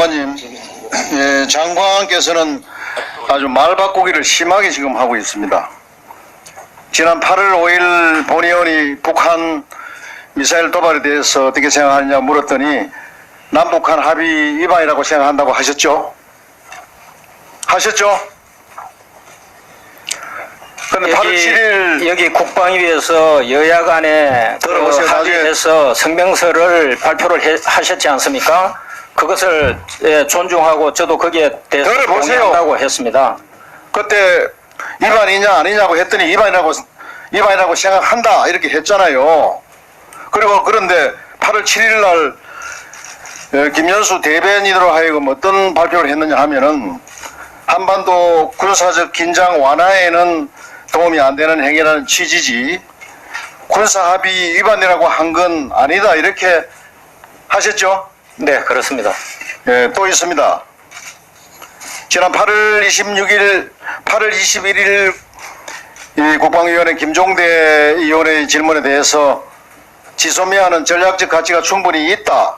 장관님, 예, 장관께서는 아주 말 바꾸기를 심하게 지금 하고 있습니다. 지난 8월 5일 본의원이 북한 미사일 도발에 대해서 어떻게 생각하느냐 물었더니 남북한 합의 위반이라고 생각한다고 하셨죠? 하셨죠? 근데 8월 7일 여기 국방위에서 여야 간에 그 들어보세요. 합의해서 성명서를 발표를 해- 하셨지 않습니까? 그것을 예, 존중하고 저도 거기에 대해서 들어보세요. 동의한다고 했습니다. 그때 위반이냐 아니냐고 했더니 위반이라고 위반이라고 생각한다 이렇게 했잖아요. 그리고 그런데 8월 7일 날 어, 김현수 대변인으로 하여금 어떤 발표를 했느냐 하면은 한반도 군사적 긴장 완화에는 도움이 안 되는 행위라는 취지지 군사 합의 위반이라고 한 건 아니다 이렇게 하셨죠? 네, 그렇습니다. 예, 또 있습니다. 지난 8월 26일, 8월 21일 이 국방위원회 김종대 의원의 질문에 대해서 지소미아는 전략적 가치가 충분히 있다.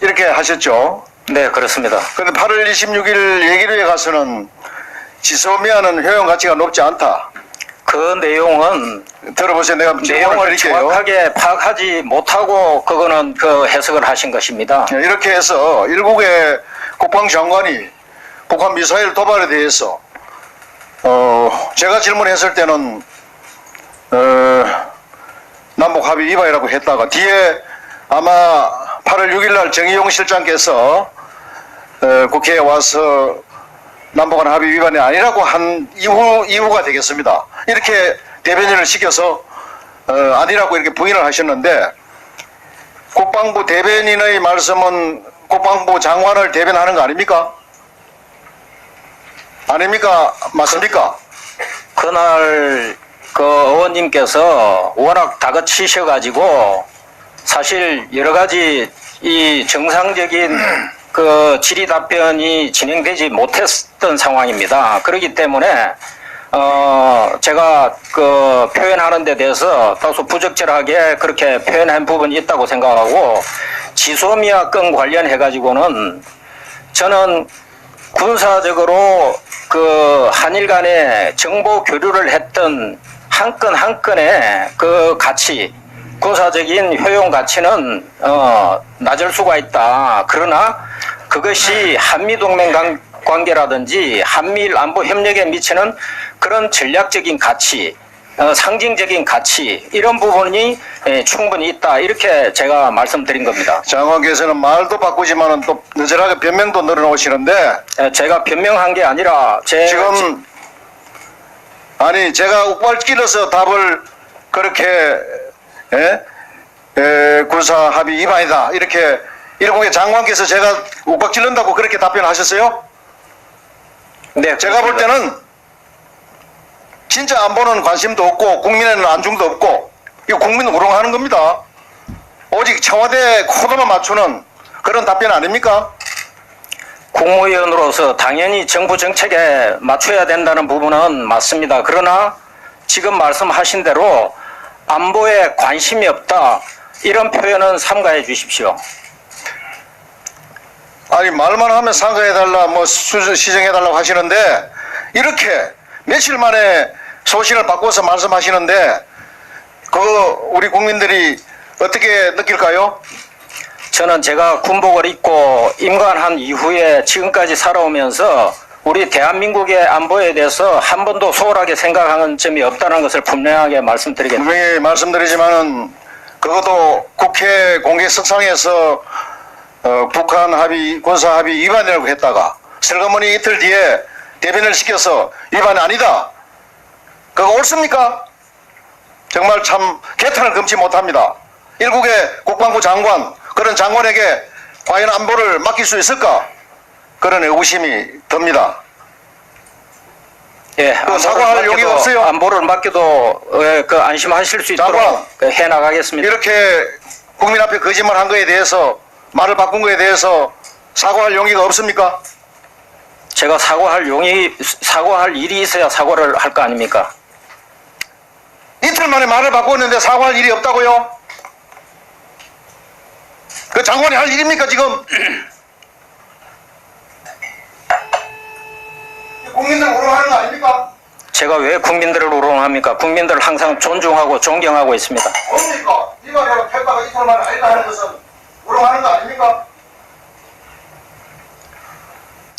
이렇게 하셨죠. 네, 그렇습니다. 그런데 8월 26일 얘기로에 가서는 지소미아는 효용 가치가 높지 않다. 그 내용은 들어보세요. 내가 내용을 드릴게요. 정확하게 파악하지 못하고 그거는 그 해석을 하신 것입니다. 예, 이렇게 해서 일국의 국방장관이 북한 미사일 도발에 대해서 어 제가 질문했을 때는 어 남북 합의 위반이라고 했다가 뒤에 아마 8월 6일 날 정의용 실장께서 어, 국회에 와서 남북한 합의 위반이 아니라고 한 이후 이후가 되겠습니다. 이렇게 대변인을 시켜서 어, 아니라고 이렇게 부인을 하셨는데 국방부 대변인의 말씀은 국방부 장관을 대변하는 거 아닙니까? 아닙니까? 맞습니까? 그날 그 의원님께서 워낙 다그치셔가지고 사실 여러 가지 이 정상적인 그 질의 답변이 진행되지 못했던 상황입니다. 그렇기 때문에 어 제가 그 표현하는 데 대해서 다소 부적절하게 그렇게 표현한 부분이 있다고 생각하고 지소미아 건 관련해 가지고는 저는 군사적으로 그 한일 간에 정보 교류를 했던 한 건한 건의 그 가치, 군사적인 효용 가치는 어 낮을 수가 있다. 그러나 그것이 한미 동맹 관- 관계라든지 한미일 안보 협력에 미치는 그런 전략적인 가치, 어, 상징적인 가치 이런 부분이 예, 충분히 있다. 이렇게 제가 말씀드린 겁니다. 장관께서는 말도 바꾸지만은 또 느절하게 변명도 늘어놓으시는데 예, 제가 변명한 게 아니라 제 지금 아니 제가 욱발 끼려서 답을 그렇게 예? 에, 군사 합의 위반이다 이렇게 일공의 장관께서 제가 욱박 찔른다고 그렇게 답변하셨어요? 네, 제가 볼. 때는 진짜 안보는 관심도 없고 국민에는 안중도 없고 이거 국민은 우롱하는 겁니다. 오직 청와대 코드만 맞추는 그런 답변 아닙니까? 국무위원으로서 당연히 정부 정책에 맞춰야 된다는 부분은 맞습니다. 그러나 지금 말씀하신 대로 안보에 관심이 없다. 이런 표현은 삼가해 주십시오. 아니 말만 하면 상가해달라 뭐 수준 시정해달라고 하시는데 이렇게 며칠 만에 소신을 바꿔서 말씀하시는데 그거 우리 국민들이 어떻게 느낄까요? 저는 제가 군복을 입고 임관한 이후에 지금까지 살아오면서 우리 대한민국의 안보에 대해서 한 번도 소홀하게 생각하는 점이 없다는 것을 분명하게 말씀드리겠습니다. 분명히 말씀드리지만은 그것도 국회 공개석상에서 어, 북한 합의 군사 합의 위반이라고 했다가 슬그머니 이틀 뒤에 대변을 시켜서 위반이 아니다. 그거 옳습니까? 정말 참 개탄을 금치 못합니다. 일국의 국방부 장관 그런 장관에게 과연 안보를 맡길 수 있을까? 그런 의구심이 듭니다. 예, 그 사과할 맡겨도- 없어요? 안보를 맡겨도 예, 그 안심하실 수 있도록 장관. 그 해나가겠습니다. 이렇게 국민 앞에 거짓말 한 거에 대해서 말을 바꾼 거에 대해서 사과할 용의가 없습니까? 제가 사과할 용이 사과할 일이 있어야 사과를 할 거 아닙니까? 이틀 만에 말을 바꿨는데 사과할 일이 없다고요? 그 장관이 할 일입니까 지금? 우롱하는 거 아닙니까? 제가 왜 국민들을 우롱합니까? 국민들을 항상 존중하고 존경하고 있습니다. 뭡니까? 이거 내가 이틀 만에 아니다 하는 것은 우롱하는 거 아닙니까?